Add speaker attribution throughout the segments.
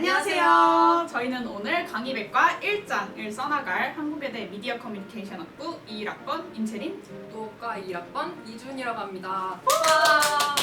Speaker 1: 안녕하세요. 저희는 오늘 강의백과 1장을 써나갈 한국외대 미디어 커뮤니케이션 학부 21학번 임채린
Speaker 2: 노과 1학번 이준이라고 합니다. 와!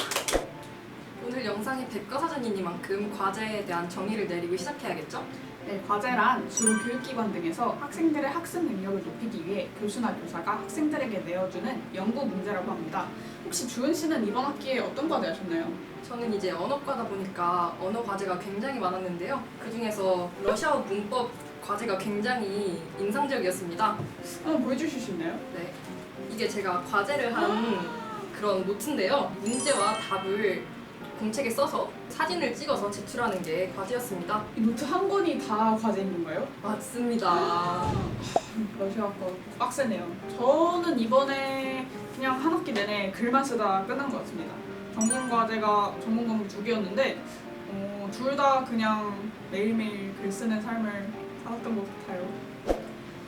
Speaker 2: 오늘 영상이 백과사전이니만큼 과제에 대한 정의를 내리고 시작해야겠죠?
Speaker 1: 네, 과제란 주로 교육기관 등에서 학생들의 학습 능력을 높이기 위해 교수나 교사가 학생들에게 내어주는 연구 문제라고 합니다. 혹시 주은 씨는 이번 학기에 어떤 과제 하셨나요?
Speaker 2: 저는 이제 언어과다 보니까 언어 과제가 굉장히 많았는데요. 그 중에서 러시아어 문법 과제가 굉장히 인상적이었습니다.
Speaker 1: 한번 보여주실 수 있나요?
Speaker 2: 네. 이게 제가 과제를 한 그런 노트인데요. 문제와 답을 공책에 써서 사진을 찍어서 제출하는 게 과제였습니다.
Speaker 1: 이 노트 한 권이 다 과제인 건가요?
Speaker 2: 맞습니다.
Speaker 1: 러시아 거 빡세네요. 저는 이번에 그냥 한 학기 내내 글만 쓰다 끝난 것 같습니다. 전공 과제가 전공 과목 두 개였는데 어, 둘 다 그냥 매일매일 글 쓰는 삶을 살았던 것 같아요.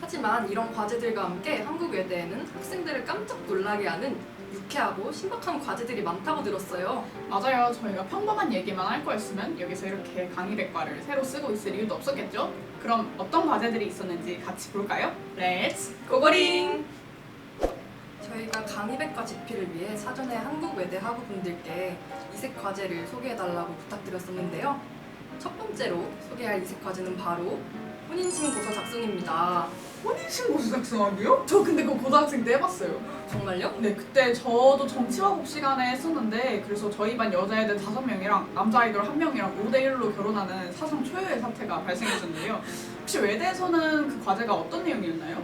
Speaker 2: 하지만 이런 과제들과 함께 한국 외대에는 학생들을 깜짝 놀라게 하는 유쾌하고 신박한 과제들이 많다고 들었어요.
Speaker 1: 맞아요. 저희가 평범한 얘기만 할 거였으면 여기서 이렇게 강의백과를 새로 쓰고 있을 이유도 없었겠죠? 그럼 어떤 과제들이 있었는지 같이 볼까요? 렛츠 고고링!
Speaker 2: 저희가 강의백과 집필을 위해 사전에 한국 외대 학우분들께 이색 과제를 소개해달라고 부탁드렸었는데요. 첫 번째로 소개할 이색 과제는 바로 혼인신고서 작성입니다.
Speaker 1: 혼인신고서 작성하기요? 저 근데 그거 고등학생 때 해봤어요.
Speaker 2: 정말요?
Speaker 1: 네, 그때 저도 정치화국 시간에 했었는데 그래서 저희 반 여자애들 다섯 명이랑 남자아이돌 한 명이랑 5대1로 결혼하는 사상 초유의 사태가 발생했었는데요. 혹시 외대에서는 그 과제가 어떤 내용이었나요?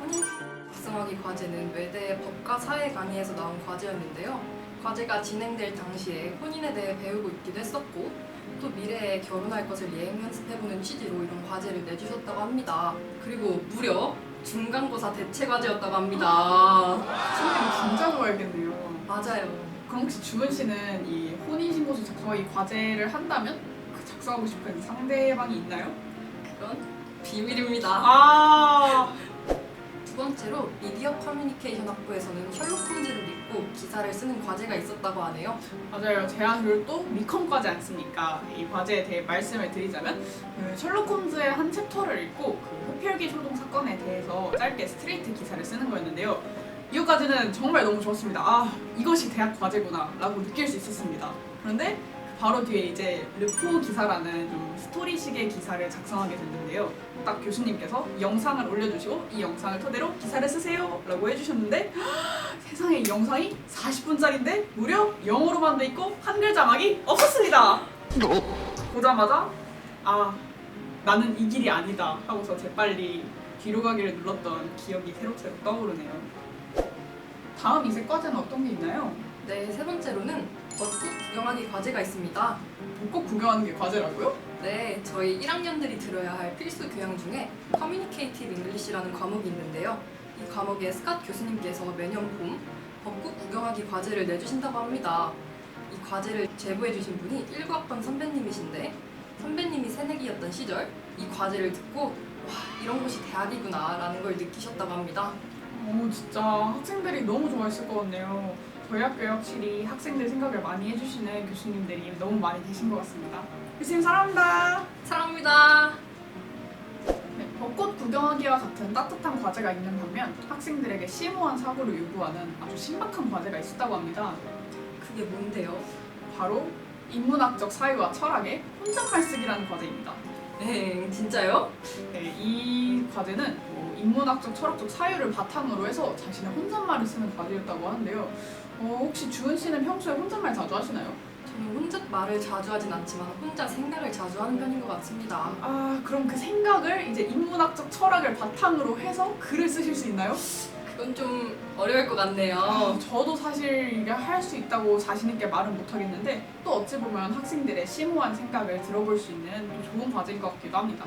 Speaker 2: 혼인 작성하기 과제는 외대 법과 사회 강의에서 나온 과제였는데요. 과제가 진행될 당시에 혼인에 대해 배우고 있기도 했었고 또 미래에 결혼할 것을 예행 연습해보는 취지로 이런 과제를 내주셨다고 합니다. 그리고 무려 중간고사 대체 과제였다고 합니다.
Speaker 1: 선생님 진짜 좋아했겠네요.
Speaker 2: 맞아요.
Speaker 1: 그럼 혹시 주은 씨는 이 혼인신고서 작성하기 과제를 한다면 그 작성하고 싶은 상대방이 있나요?
Speaker 2: 그건 비밀입니다.
Speaker 1: 아,
Speaker 2: 두 번째로 미디어 커뮤니케이션 학부에서는 셜록 홈즈를 믿고 기사를 쓰는 과제가 있었다고 하네요.
Speaker 1: 맞아요. 또 미컴 과제 않습니까? 이 과제에 대해 말씀을 드리자면 그 셜록 홈즈의 한 챕터를 읽고 그 흡혈귀 소동 사건에 대해서 짧게 스트레이트 기사를 쓰는 거였는데요. 이거까지는 정말 너무 좋았습니다. 아 이것이 대학 과제구나라고 느낄 수 있었습니다. 그런데 바로 뒤에 이제 르포 기사라는 좀 스토리식의 기사를 작성하게 됐는데요. 딱 교수님께서 이 영상을 올려주시고 이 영상을 토대로 기사를 쓰세요 라고 해주셨는데 세상에 이 영상이 40분짜리인데 무려 영어로만 돼 있고 한글 자막이 없었습니다. 보자마자 아 나는 이 길이 아니다 하고서 재빨리 뒤로 가기를 눌렀던 기억이 새록새록 떠오르네요. 다음 이색 과제는 어떤 게 있나요?
Speaker 2: 네, 세 번째로는 벚꽃 구경하기 과제가 있습니다.
Speaker 1: 벚꽃 구경하는 게 과제라고요?
Speaker 2: 네, 저희 1학년들이 들어야 할 필수 교양 중에 커뮤니케이티브 잉글리시라는 과목이 있는데요. 이 과목에 스캇 교수님께서 매년 봄 벚꽃 구경하기 과제를 내주신다고 합니다. 이 과제를 제보해주신 분이 19학번 선배님이신데 선배님이 새내기였던 시절 이 과제를 듣고 와 이런 곳이 대학이구나 라는 걸 느끼셨다고 합니다.
Speaker 1: 어 진짜 학생들이 너무 좋아했을 것 같네요. 저희 학교에 확실히 학생들 생각을 많이 해주시는 교수님들이 너무 많이 계신 것 같습니다. 교수님 사랑합니다.
Speaker 2: 사랑합니다.
Speaker 1: 네, 벚꽃 구경하기와 같은 따뜻한 과제가 있는 반면 학생들에게 심오한 사고를 요구하는 아주 신박한 과제가 있었다고 합니다.
Speaker 2: 그게 뭔데요?
Speaker 1: 바로 인문학적 사유와 철학의 혼잣말 쓰기라는 과제입니다.
Speaker 2: 네, 진짜요?
Speaker 1: 네, 이 과제는 뭐 인문학적 철학적 사유를 바탕으로 해서 자신의 혼잣말을 쓰는 과제였다고 하는데요. 어, 혹시 주은 씨는 평소에 혼잣말 자주 하시나요?
Speaker 2: 저는 혼자 말을 자주 하진 않지만 혼자 생각을 자주 하는 편인 것 같습니다.
Speaker 1: 아 그럼 그 생각을 이제 인문학적 철학을 바탕으로 해서 글을 쓰실 수 있나요?
Speaker 2: 그건 좀 어려울 것 같네요.
Speaker 1: 아, 저도 사실 이게 할 수 있다고 자신 있게 말은 못 하겠는데 또 어찌 보면 학생들의 심오한 생각을 들어볼 수 있는 또 좋은 과제인 것 같기도 합니다.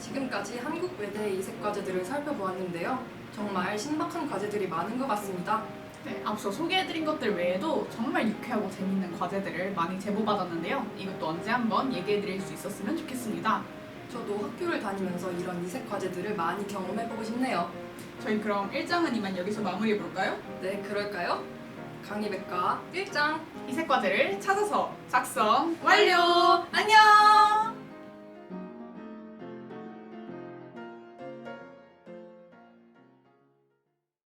Speaker 2: 지금까지 한국 외대의 이색 과제들을 살펴보았는데요. 정말 신박한 과제들이 많은 것 같습니다.
Speaker 1: 네, 앞서 소개해드린 것들 외에도 정말 유쾌하고 재밌는 과제들을 많이 제보받았는데요. 이것도 언제 한번 얘기해드릴 수 있었으면 좋겠습니다.
Speaker 2: 저도 학교를 다니면서 이런 이색 과제들을 많이 경험해보고 싶네요.
Speaker 1: 저희 그럼 1장은 이만 여기서 마무리해볼까요?
Speaker 2: 네, 그럴까요? 강의백과 1장
Speaker 1: 이색 과제를 찾아서 작성 완료!
Speaker 2: 안녕!